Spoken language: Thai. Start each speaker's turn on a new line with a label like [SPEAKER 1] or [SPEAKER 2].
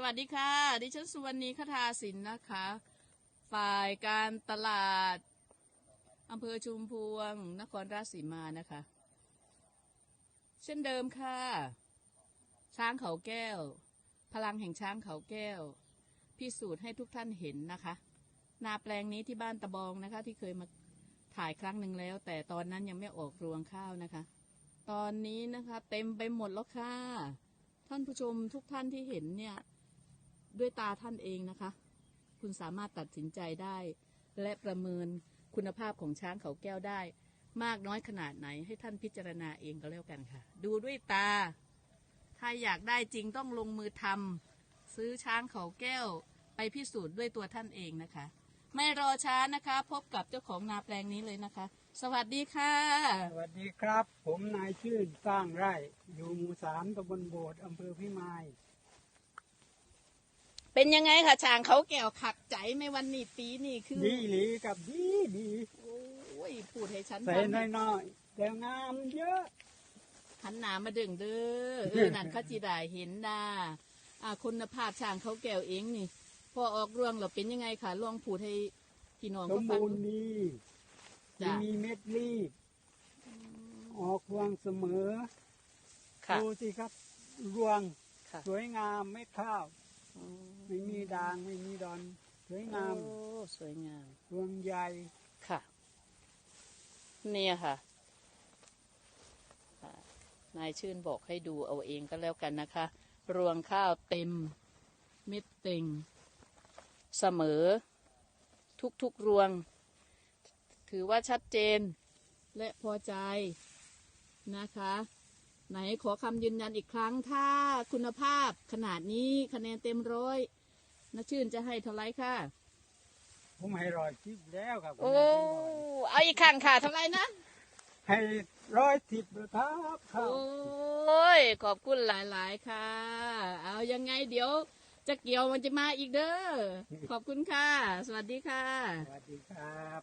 [SPEAKER 1] สวัสดีค่ะ ดิฉันสุวรรณีคทาสินนะคะ ฝ่ายการตลาดอำเภอชุมพวง นครราชสีมานะคะ เช่นเดิมค่ะ ช้างเขาแก้ว พลังแห่งช้างเขาแก้ว พิสูจน์ให้ทุกท่านเห็นนะคะ นาแปลงนี้ที่บ้านตะบองนะคะ ที่เคยมาถ่ายครั้งหนึ่งแล้ว แต่ตอนนั้นยังไม่ออกรวงข้าวนะคะ ตอนนี้นะคะ เต็มไปหมดแล้วค่ะ ท่านผู้ชมทุกท่านที่เห็นเนี่ย ด้วยตาท่านเองนะคะ คุณสามารถตัดสินใจได้ และประเมินคุณภาพของช้างเขาแก้วได้ มากน้อยขนาดไหนให้ท่านพิจารณาเองก็แล้วกันค่ะ ดูด้วยตา ถ้าอยากได้จริงต้องลงมือทำซื้อช้างเขาแก้วไปพิสูจน์ด้วยตัวท่านเองนะคะ ไม่รอช้านะคะ พบกับเจ้าของนาแปลงนี้เลยนะคะ สวัสดีค่ะ
[SPEAKER 2] สวัสดีครับ ผมนายชื่นสร้างไร่ อยู่หมู่สามตำบลโบสถ์อำเภอพิมาย
[SPEAKER 1] เป็นยังไงคะช้างเขาแก้วขัดใจไหมวันนี้ปีนี้คือ
[SPEAKER 2] ดีหลีกับดีดี
[SPEAKER 1] โอ้ยพูดให้ฉัน
[SPEAKER 2] ใส่
[SPEAKER 1] ฟัง
[SPEAKER 2] น้อยๆแต่งามเยอะ
[SPEAKER 1] หันหนามาดึงเด้อเออนั่นเขาจีได้เห็นดาอ่าคุณภาพช้างเขาแก้วเองนี่ พอออกรวงเราเป็นยังไงคะลองพูดให้พี่น้อง
[SPEAKER 2] ส
[SPEAKER 1] เขา
[SPEAKER 2] ม
[SPEAKER 1] ฟัง
[SPEAKER 2] บูรณ์ดี
[SPEAKER 1] จ้ะ
[SPEAKER 2] ไม่มีเม็ดรีบ ออกรวงเสมอ
[SPEAKER 1] ค่ะ
[SPEAKER 2] ดูสิครับ รวง
[SPEAKER 1] ค่ะ
[SPEAKER 2] สวยงามเม็ดข้าว
[SPEAKER 1] อืม
[SPEAKER 2] ไม่มีด่างไม่มีดอน สวยงาม
[SPEAKER 1] โอ้สวยงาม
[SPEAKER 2] รวงใหญ่
[SPEAKER 1] ค่ะ เนี่ยค่ะอ่านายชื่นบอกให้ดูเอาเองก็แล้วกันนะคะ รวงข้าวเต็มเม็ดเต็ง เสมอ ทุกๆรวง ถือว่าชัดเจนและพอใจนะคะ ไหนขอคำยืนยันอีกครั้ง ถ้าคุณภาพขนาดนี้คะแนนเต็มร้อยนะชื่นจะให้เท่าไหรค่ะ
[SPEAKER 2] ผมให้รอยทิพแล้วครับ
[SPEAKER 1] โอ้เอาอีกครั้งค่ะเท่าไหรนะ
[SPEAKER 2] ให้ร้อยทิพเลยครับค
[SPEAKER 1] โอ
[SPEAKER 2] รับ้
[SPEAKER 1] ย ขอบคุณหลายๆค่ะ เอายังไงเดี๋ยวจะเกี่ยวมันจะมาอีกเด้อ ขอบคุณค่ะ สวัสดีค่ะ
[SPEAKER 2] สวัสดีครับ